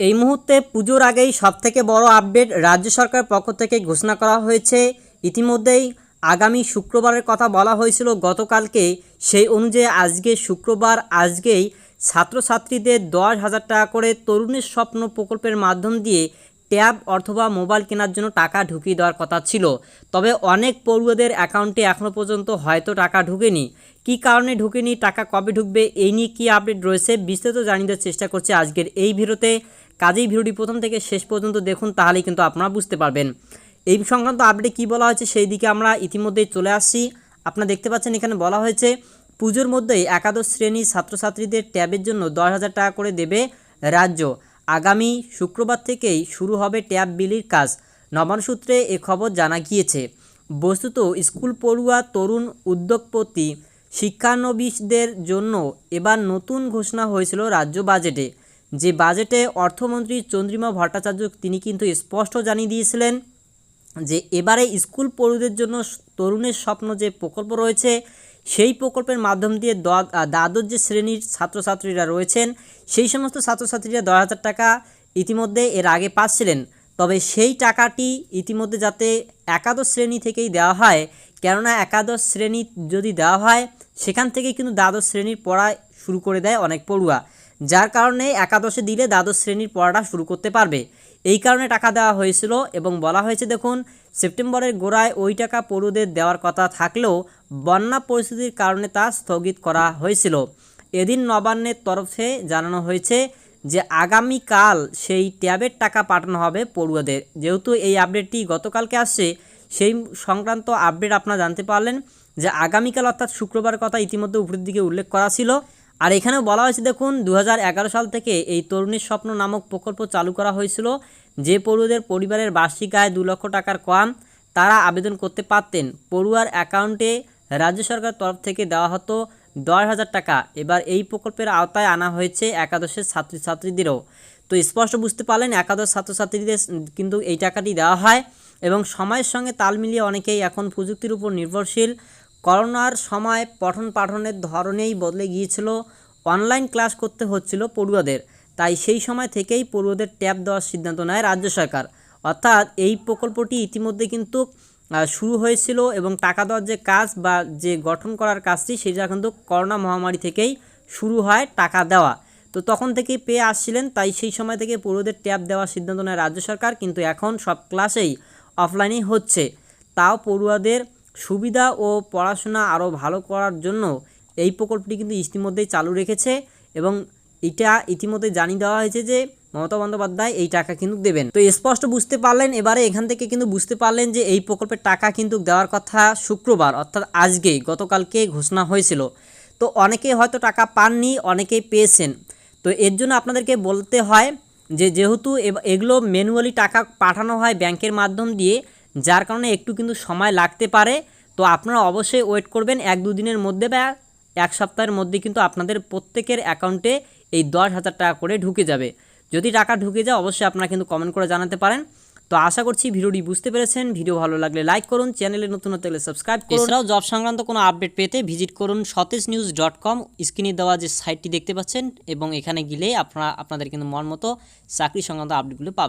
এই মুহূর্তে পুজোর আগেই সবথেকে বড় আপডেট রাজ্য সরকার পক্ষ থেকে ঘোষণা করা হয়েছে। ইতিমধ্যেই আগামী শুক্রবারের কথা বলা হয়েছিল গতকালকে। সেই অনুযায়ী আজকে শুক্রবার আজকেই ছাত্রছাত্রীদের দশ হাজার টাকা করে তরুণের স্বপ্ন প্রকল্পের মাধ্যম দিয়ে ট্যাব অথবা মোবাইল কেনার জন্য টাকা ঢুকিয়ে দেওয়ার কথা ছিল। তবে অনেক পড়ুয়াদের অ্যাকাউন্টে এখনও পর্যন্ত হয়তো টাকা ঢুকেনি। কী কারণে ঢুকেনি, টাকা কবে ঢুকবে এই নিয়ে কী আপডেট রয়েছে, বিস্তারিত জানিয়ে দেওয়ার চেষ্টা করছে আজকের এই ভিডিওতে। কাজেই ভিডিওটি প্রথম থেকে শেষ পর্যন্ত দেখুন, তাহলেই কিন্তু আপনারা বুঝতে পারবেন। এই সংক্রান্ত আপডেটে কী বলা হয়েছে সেই দিকে আমরা ইতিমধ্যেই চলে আসছি। আপনারা দেখতে পাচ্ছেন এখানে বলা হয়েছে, পুজোর মধ্যেই একাদশ শ্রেণির ছাত্রছাত্রীদের ট্যাবের জন্য দশ হাজার টাকা করে দেবে রাজ্য। আগামী শুক্রবার থেকেই শুরু হবে ট্যাব বিলির কাজ। নবান্ন সূত্রে এ খবর জানা গিয়েছে, বস্তুত স্কুল পড়ুয়া, তরুণ উদ্যোগপতি, শিক্ষানবিশদের জন্য এবার নতুন ঘোষণা হয়েছিল রাজ্য বাজেটে। যে বাজেটে অর্থমন্ত্রী চন্দ্রিমা ভট্টাচার্য তিনি কিন্তু স্পষ্ট জানিয়ে দিয়েছিলেন যে, এবারে স্কুল পড়ুদের জন্য তরুণের স্বপ্ন যে প্রকল্প রয়েছে সেই প্রকল্পের মাধ্যম দিয়ে দ্বাদশ যে শ্রেণির ছাত্রছাত্রীরা রয়েছেন, সেই সমস্ত ছাত্রছাত্রীরা দশ হাজার টাকা ইতিমধ্যে এর আগে পাচ্ছিলেন। তবে সেই টাকাটি ইতিমধ্যে যাতে একাদশ শ্রেণি থেকেই দেওয়া হয়, কেননা একাদশ শ্রেণি যদি দেওয়া হয়, সেখান থেকে কিন্তু দ্বাদশ শ্রেণির পড়া শুরু করে দেয় অনেক পড়ুয়া, যার কারণে একাদশে দিলে দ্বাদশ শ্রেণির পড়াটা শুরু করতে পারবে। এই কারণে টাকা দেওয়া হয়েছিল এবং বলা হয়েছে, দেখুন, সেপ্টেম্বরের গোড়ায় ওই টাকা পড়ুদের দেওয়ার কথা থাকলেও বন্যা পরিস্থিতির কারণে তা স্থগিত করা হয়েছিল। এদিন নবান্নের তরফে জানানো হয়েছে যে আগামীকাল সেই ট্যাবের টাকা পাঠানো হবে পড়ুয়াদের। যেহেতু এই আপডেটটি গতকালকে আসছে, সেই সংক্রান্ত আপডেট আপনারা জানতে পারলেন যে আগামীকাল অর্থাৎ শুক্রবার কথা ইতিমধ্যে উপরের দিকে উল্লেখ করা ছিল। আর এখানেও বলা হয়েছে, দেখুন দু হাজার এগারো সাল থেকে এই তরুণীর স্বপ্ন নামক প্রকল্প চালু করা হয়েছিল। যে পড়ুয়াদের পরিবারের বার্ষিক আয় দু লক্ষ টাকার কম, তারা আবেদন করতে পারতেন। পড়ুয়ার অ্যাকাউন্টে রাজ্য সরকার তরফ থেকে দেওয়া হতো দশ হাজার টাকা। এবার এই প্রকল্পের আওতায় আনা হয়েছে একাদশের ছাত্রছাত্রীদেরও। তো স্পষ্ট বুঝতে পারলেন, একাদশ ছাত্রছাত্রীদের কিন্তু এই টাকাটি দেওয়া হয় এবং সময়ের সঙ্গে তাল মিলিয়ে অনেকেই এখন প্রযুক্তির উপর নির্ভরশীল। করোনার সময় পঠন পাঠনের ধরনেই বদলে গিয়েছিল, অনলাইন ক্লাস করতে হচ্ছিল পড়ুয়াদের। তাই সেই সময় থেকেই পড়ুয়াদের ট্যাব দেওয়ার সিদ্ধান্ত নেয় রাজ্য সরকার। অর্থাৎ এই প্রকল্পটি ইতিমধ্যে কিন্তু শুরু হয়েছিল এবং টাকা দেওয়ার যে কাজ বা যে গঠন করার কাজটি সেটা কিন্তু করোনা মহামারী থেকেই শুরু হয় টাকা দেওয়া। তো তখন থেকেই পেয়ে আসছিলেন, তাই সেই সময় থেকে পড়ুয়াদের ট্যাব দেওয়ার সিদ্ধান্ত নেয় রাজ্য সরকার, কিন্তু এখন সব ক্লাসেই অফলাইনেই হচ্ছে। তাও পড়ুয়াদের সুবিধা ও পড়াশোনা আরও ভালো করার জন্য এই প্রকল্পটি কিন্তু ইতিমধ্যেই চালু রেখেছে এবং এটা ইতিমধ্যে জানিয়ে দেওয়া হয়েছে যে মমতা বন্দ্যোপাধ্যায় এই টাকা কিন্তু দেবেন। তো স্পষ্ট বুঝতে পারলেন, এবারে এখান থেকে কিন্তু বুঝতে পারলেন যে এই প্রকল্পের টাকা কিন্তু দেওয়ার কথা শুক্রবার, অর্থাৎ আজকেই গতকালকে ঘোষণা হয়েছিল। তো অনেকেই হয়তো টাকা পাননি, অনেকেই পেয়েছেন। তো এর জন্য আপনাদেরকে বলতে হয় যে যেহেতু এগুলো ম্যানুয়ালি টাকা পাঠানো হয় ব্যাংকের মাধ্যম দিয়ে, যার কারণে একটু কিন্তু সময় লাগতে পারে। তো আপনারা অবশ্যই ওয়েট করবেন, এক দুদিনের মধ্যে বা এক সপ্তাহের মধ্যে কিন্তু আপনাদের প্রত্যেকের অ্যাকাউন্টে এই দশ হাজার টাকা করে ঢুকে যাবে। যদি টাকা ঢুকে যায়, অবশ্যই আপনারা কিন্তু কমেন্ট করে জানাতে পারেন। তো আশা করছি ভিডিওটি বুঝতে পেরেছেন। ভিডিও ভালো লাগলে লাইক করুন চ্যানেলে নতুন হতে হলে সাবস্ক্রাইব করুন। এছাড়াও জব সংক্রান্ত কোনো আপডেট পেতে ভিজিট করুন সতেজ নিউজ ডট কম স্ক্রিনে দেওয়া যে সাইটটি দেখতে পাচ্ছেন এবং এখানে গেলে আপনারা, আপনাদের কিন্তু মন মতো চাকরি সংক্রান্ত আপডেটগুলো পাবেন।